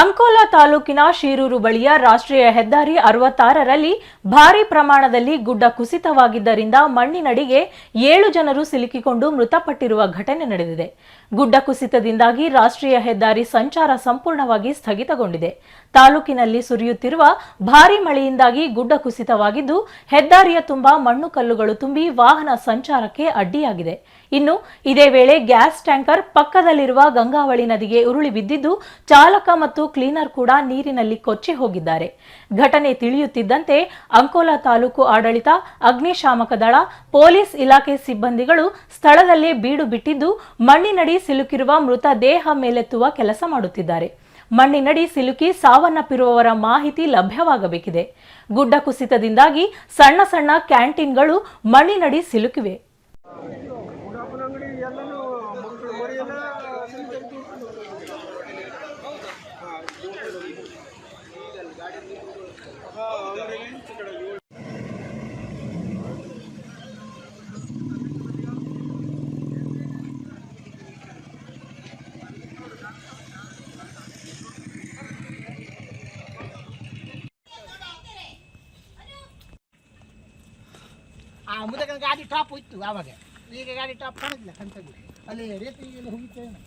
ಅಂಕೋಲಾ ತಾಲೂಕಿನ ಶೀರೂರು ಬಳಿಯ ರಾಷ್ಟ್ರೀಯ ಹೆದ್ದಾರಿ ಅರವತ್ತಾರರಲ್ಲಿ ಭಾರಿ ಪ್ರಮಾಣದಲ್ಲಿ ಗುಡ್ಡ ಕುಸಿತವಾಗಿದ್ದರಿಂದ ಮಣ್ಣಿನಡಿಗೆ ಏಳು ಜನರು ಸಿಲುಕಿಕೊಂಡು ಮೃತಪಟ್ಟಿರುವ ಘಟನೆ ನಡೆದಿದೆ. ಗುಡ್ಡ ಕುಸಿತದಿಂದಾಗಿ ರಾಷ್ಟ್ರೀಯ ಹೆದ್ದಾರಿ ಸಂಚಾರ ಸಂಪೂರ್ಣವಾಗಿ ಸ್ಥಗಿತಗೊಂಡಿದೆ. ತಾಲೂಕಿನಲ್ಲಿ ಸುರಿಯುತ್ತಿರುವ ಭಾರಿ ಮಳೆಯಿಂದಾಗಿ ಗುಡ್ಡ ಕುಸಿತವಾಗಿದ್ದು, ಹೆದ್ದಾರಿಯ ತುಂಬ ಮಣ್ಣು ಕಲ್ಲುಗಳು ತುಂಬಿ ವಾಹನ ಸಂಚಾರಕ್ಕೆ ಅಡ್ಡಿಯಾಗಿದೆ. ಇನ್ನು ಇದೇ ವೇಳೆ ಗ್ಯಾಸ್ ಟ್ಯಾಂಕರ್ ಪಕ್ಕದಲ್ಲಿರುವ ಗಂಗಾವಳಿ ನದಿಗೆ ಉರುಳಿ ಬಿದ್ದಿದ್ದು, ಚಾಲಕ ಮತ್ತು ಕ್ಲೀನರ್ ಕೂಡ ನೀರಿನಲ್ಲಿ ಕೊಚ್ಚಿ ಹೋಗಿದ್ದಾರೆ. ಘಟನೆ ತಿಳಿಯುತ್ತಿದ್ದಂತೆ ಅಂಕೋಲಾ ತಾಲೂಕು ಆಡಳಿತ, ಅಗ್ನಿಶಾಮಕ ದಳ, ಪೊಲೀಸ್ ಇಲಾಖೆ ಸಿಬ್ಬಂದಿಗಳು ಸ್ಥಳದಲ್ಲೇ ಬೀಡು ಬಿಟ್ಟಿದ್ದು ಮಣ್ಣಿನಡಿ ಸಿಲುಕಿರುವ ಮೃತ ದೇಹ ಮೇಲೆತ್ತುವ ಕೆಲಸ ಮಾಡುತ್ತಿದ್ದಾರೆ. ಮಣ್ಣಿನಡಿ ಸಿಲುಕಿ ಸಾವನ್ನಪ್ಪಿರುವವರ ಮಾಹಿತಿ ಲಭ್ಯವಾಗಬೇಕಿದೆ. ಗುಡ್ಡ ಕುಸಿತದಿಂದಾಗಿ ಸಣ್ಣ ಸಣ್ಣ ಕ್ಯಾಂಟೀನ್ಗಳು ಮಣ್ಣಿನಡಿ ಸಿಲುಕಿವೆ. ಆ ಮುಂದೆ ಗಾಡಿ ಟಾಪ್ ಇತ್ತು ಆವಾಗ ಈಗ ಗಾಡಿ ಟಾಪ್ ಕಾಣಿಲ್ಲ ಕಂತದ್ದು ಅಲ್ಲಿ ರೇತಿ ಹೋಗಿತ್ತೇನೆ